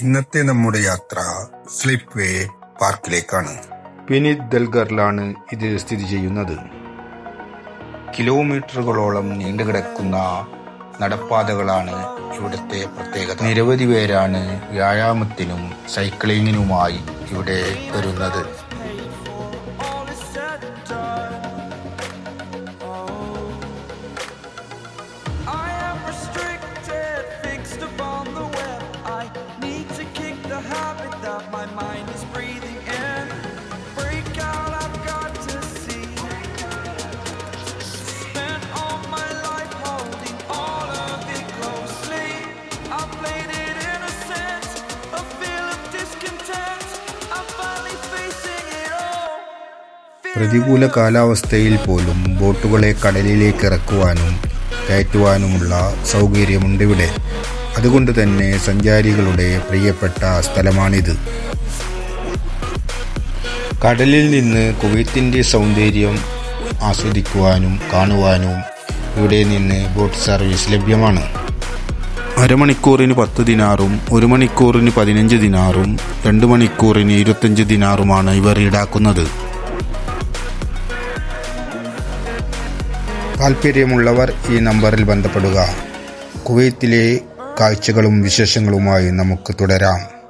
ഇന്നത്തെ നമ്മുടെ യാത്ര സ്ലിപ്പ് വേ പാർക്കിലേക്കാണ്. വിനീത് ദൽഗറിലാണ് ഇത് സ്ഥിതി ചെയ്യുന്നത്. കിലോമീറ്ററുകളോളം നീണ്ടുകിടക്കുന്ന നടപ്പാതകളാണ് ഇവിടുത്തെ പ്രത്യേകത. നിരവധി പേരാണ് വ്യായാമത്തിനും സൈക്ലിങ്ങിനുമായി ഇവിടെ വരുന്നത്. പ്രതികൂല കാലാവസ്ഥയിൽ പോലും ബോട്ടുകളെ കടലിലേക്ക് ഇറക്കുവാനും കയറ്റുവാനുമുള്ള സൗകര്യമുണ്ട് ഇവിടെ അതുകൊണ്ട് തന്നെ സഞ്ചാരികളുടെ പ്രിയപ്പെട്ട സ്ഥലമാണിത്. കടലിൽ നിന്ന് കുവൈത്തിന്റെ സൗന്ദര്യം ആസ്വദിക്കുവാനും കാണുവാനും ഇവിടെ നിന്ന് ബോട്ട് സർവീസ് ലഭ്യമാണ്. അരമണിക്കൂറിന് പത്ത് ദിനാറും ഒരു മണിക്കൂറിന് പതിനഞ്ച് ദിനാറും രണ്ട് മണിക്കൂറിന് ഇരുപത്തഞ്ച് ദിനാറുമാണ് ഇവർ ഈടാക്കുന്നത്. താൽപ്പര്യമുള്ളവർ ഈ നമ്പറിൽ ബന്ധപ്പെടുക. കുവൈത്തിലെ കാഴ്ചകളും വിശേഷങ്ങളുമായി നമുക്ക് തുടരാം.